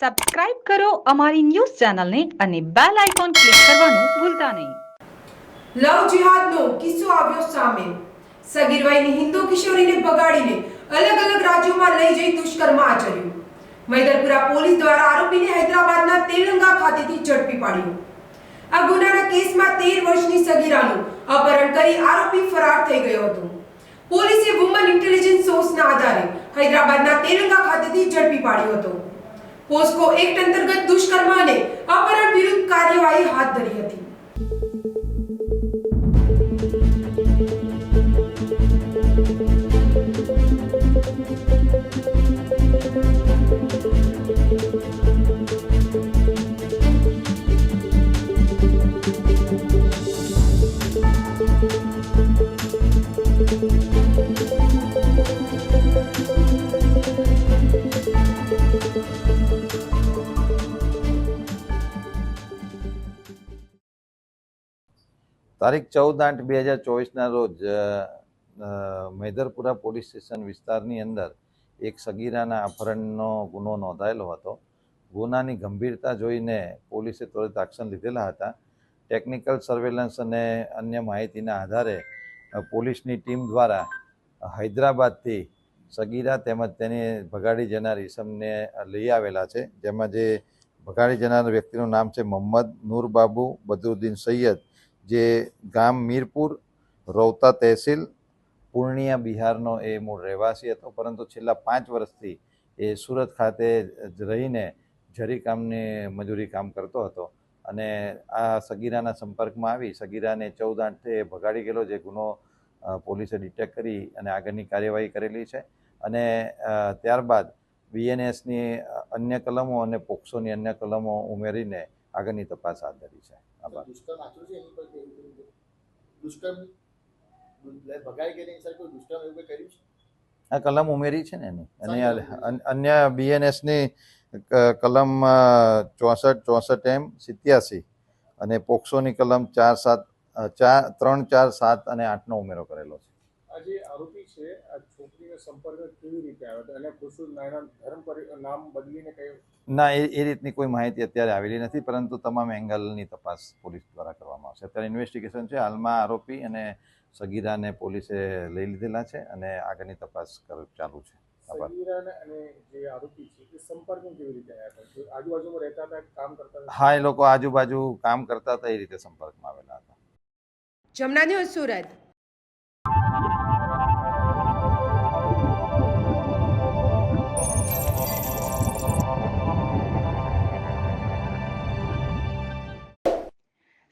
Subscribe કરો અમારી news ચેનલને અને બેલ આઇકોન ક્લિક કરવાનું ભૂલતા નહીં. લવ જિહાદનો કિસ્સો આવ્યો સામે. સગીરવાઈની હિન્દુ કિશોરીને બગાડીને અલગ અલગ રાજ્યોમાં લઈ જઈ દુષ્કર્મ આચર્યું. મૈદરપુરા પોલીસ દ્વારા આરોપીને હૈદરાબાદના તેલંગા ખાતેથી ઝડપી પાડ્યો. આ ગુનાના કેસમાં તેર વર્ષની સગીરાનું અપહરણ કરી આરોપી ફરાર થઈ ગયો હતો. પોલીસે વુમન ઇન્ટેલિજન્સ સોર્સના આધારે હૈદરાબાદના તેલંગા ખાતેથી ઝડપી પાડ્યો હતો. પોસ્કો એક્ટ અંતર્ગત દુષ્કર્મ અને અપહરણ વિરુદ્ધ કાર્યવાહી હાથ ધરી તારીખ ચૌદ આઠ બે હજાર ચોવીસના રોજ મૈદરપુરા પોલીસ સ્ટેશન વિસ્તારની અંદર એક સગીરાના અપહરણનો ગુનો નોંધાયેલો હતો. ગુનાની ગંભીરતા જોઈને પોલીસે ત્વરિત એક્શન લીધેલા હતા. ટેકનિકલ સર્વેલન્સ અને અન્ય માહિતીના આધારે પોલીસની ટીમ દ્વારા હૈદરાબાદથી સગીરા તેમજ તેની ભગાડી જનાર ઈસમને લઈ આવેલા છે. જેમાં જે ભગાડી જનાર વ્યક્તિનું નામ છે મોહમ્મદ નૂરબાબુ બદરુદ્દીન સૈયદ. જે ગામ મીરપુર, રૌતા તહેસીલ, પૂર્ણિયા બિહારનો એ મૂળ રહેવાસી હતો. પરંતુ છેલ્લા પાંચ વર્ષથી એ સુરત ખાતે જ રહીને જરી કામની મજૂરી કામ કરતો હતો. અને આ સગીરાના સંપર્કમાં આવી, સગીરાને ચૌદ આઠે ભગાડી ગયેલો, જે ગુનો પોલીસે ડિટેક્ટ કરી અને આગળની કાર્યવાહી કરેલી છે. અને ત્યારબાદ બીએનએસની અન્ય કલમો અને પોક્સોની અન્ય કલમો ઉમેરીને આગળની તપાસ હાથ ધરી છે. આભાર દુષ્કર્મ આચરું છે એની પર? દુષ્કર્મ ભગાઈ ગયેલી સાથે કોઈ દુષ્કર્મ એવું કંઈ કર્યું છે આ કલમ ઉમેરી છે ને એની અને અન્ય બીએનએસની કલમ ચોસઠ ચોસઠ એમ સિત્યાસી અને પોક્સોની કલમ ચાર સાત ચાર ત્રણ ચાર સાત અને આઠનો ઉમેરો કરેલો છે આ જે આરોપી છે આ છોકરીને સંપર્ક કેવી રીતે આવ્યો હતો અને ખુશુલ નાના ધર્મ પર નામ બદલીને કઈ ના એ એ રીતની કોઈ માહિતી અત્યારે આવેલી નથી પરંતુ તમામ એંગલની તપાસ પોલીસ દ્વારા કરવામાં આવશે. અત્યારે ઇન્વેસ્ટિગેશન છે હાલમાં આરોપી અને સગીરાને પોલીસે લઈ લીધેલા છે અને આગળની તપાસ કર- ચાલુ છે. આભાર. અને જે આરોપી છે એ સંપર્કમાં કેવી રીતે આવ્યા આજુબાજુમાં રહેતા હતા કામ કરતા હા એ લોકો આજુબાજુ કામ કરતા હતા એ રીતે સંપર્કમાં આવેલા હતા. જમના ન્યૂઝ સુરત.